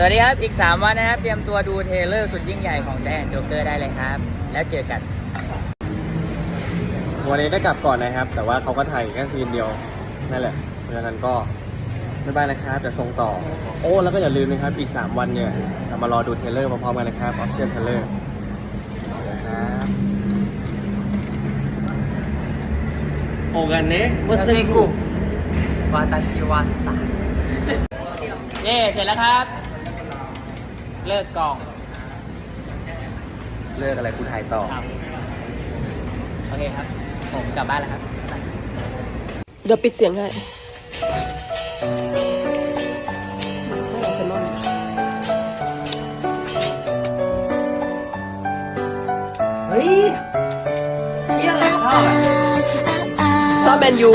สวัสดีครับ อีก 3 วันนะครับ เตรียมตัวดูเทรลเลอร์สุดยิ่งใหญ่ของ Giant Joker ได้เลยครับ แล้วเจอกัน วันนี้ได้กลับก่อนนะครับ แต่ว่าเขาก็ถ่ายแค่ซีนเดียวนั่นแหละเพราะฉะนั้นก็ไม่บายนะครับจะส่งต่อ โอ้แล้วก็อย่าลืมนะครับอีก 3 วันเนี่ยเรามารอดูเทรลเลอร์พร้อมๆกันนะครับออฟเชียลเทรลเลอร์นะครับโอกันเนะวาเซกุวาตาชิวันตาเย่เสร็จแล้วครับ เลิกกล่องเลิกอะไรคุณถ่ายต่อ ครับโอเคครับ ผมกลับบ้านแล้วครับ เดี๋ยวปิดเสียงให้ใช่อาร์เซนอลเฮ้ยเยี่ยอะไรชอบอะชอบแมนยู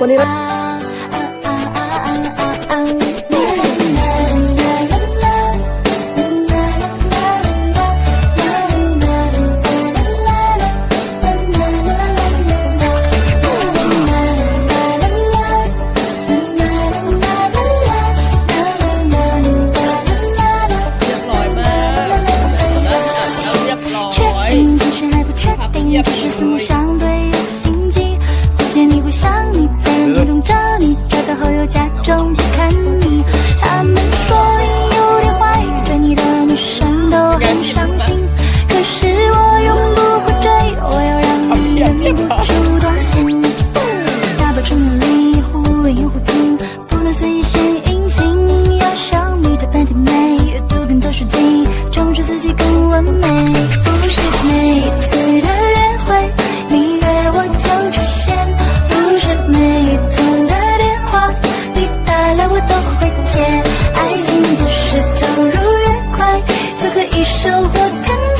วันนี้เ是四目相对有心悸。不见你会想你，在人群中找你，找到后又假装不看你。他们说你有点坏，追你的女生都很伤心。可是我永不会追，我要让你忍不住动心。大把春里忽远又忽近，不能随意守护看